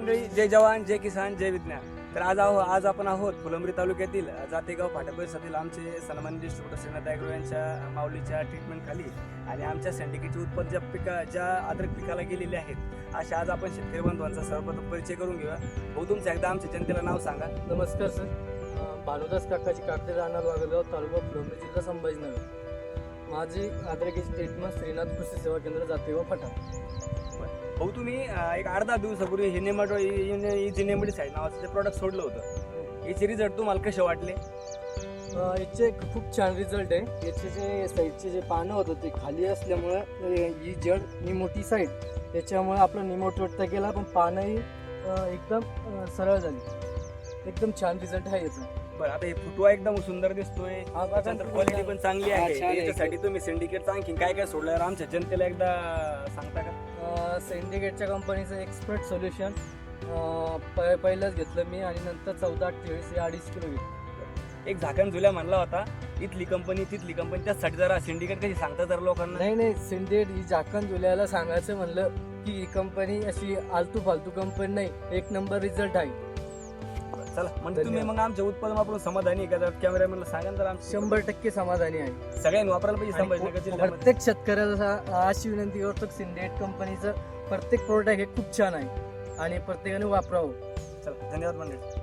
मंडळी जय जवान जय किसान जय विज्ञान. तर आज आहो आज आपण आहोत फुलंब्री तालुक्यातील जातेगाव फाटा परिसरातील आमचे सन्मान डिस्ट्रीब्युटर श्रीनाथ ॲग्रो यांच्या माऊलीच्या ट्रीटमेंट खाली आणि आमच्या सेंडिकेटचे उत्पन्न ज्या पिका ज्या अद्रक पिकाला गेलेले आहेत अशा आज आपण शेतकरी बंधूंचा सर्वप्रथम परिचय करून घेऊया. भाऊ तुमच्या एकदा आमच्या जनतेला नाव सांगा. नमस्कार सर. भानुदास काकाची काकडे राहणार वागलगाव तालुका फुलंब्री जिल्हा संभाजीनगर. माझी आद्रकीची ट्रीटमेंट श्रीनाथ कृषी सेवा केंद्र जातेगाव फाटा. भाऊ तुम्ही एक अर्धा दिवसापूर्वी हे नेमाटो जी नेमडीसाईड नावाचं ते प्रॉडक्ट सोडलं होतं याचे रिझल्ट तुम्हाला कसे वाटले? याचे एक खूप छान रिझल्ट आहे. याचे जे साईडचे जे पानं होतं ते खाली असल्यामुळं ही जड मोठी साईड त्याच्यामुळे आपला निमोट तुटता गेला पण पानंही एकदम सरळ झाली. एकदम छान रिझल्ट आहे याचा. बरं आता हे फुटवा एकदम सुंदर दिसतोय. क्वालिटी पण चांगली आहे. याच्यासाठी तुम्ही सिंडिकेटचं आणखी काय काय सोडलं आमच्या जनतेला एकदा सांगता का? सिंडिकेटच्या कंपनीचं एक्सपर्ट सोल्युशन पहिलंच घेतलं मी आणि नंतर चौदा अठ्ठेचाळीस हे अडीच किलो घेतलं. एक झाकण झुल्या म्हणला होता इथली कंपनी तिथली कंपनी त्यासाठी जरा सिंडिकेट कशी सांगता जरा लोकांना? नाही नाही सिंडेट ही झाकण जुल्याला सांगायचं म्हणलं की ही कंपनी अशी आलतू फालतू कंपनी नाही एक नंबर रिझल्ट आहे. चला म्हणजे तुम्ही. मग आमच्या उत्पादन वापरून समाधानी आहे का? कॅमेरामॅनला सांगा ना जरा आमच्या शंभर टक्के समाधानी आहे. सगळ्यांनी वापरायला पाहिजे संभाजीनगर जिल्ह्यामध्ये. प्रत्येक शेतकऱ्याला अशी विनंती करतो की सिंडेट कंपनीचं प्रत्येक प्रोडक्ट हे खूप छान आहे. आणि प्रत्येकाने वापरावं. चला धन्यवाद मंडळी.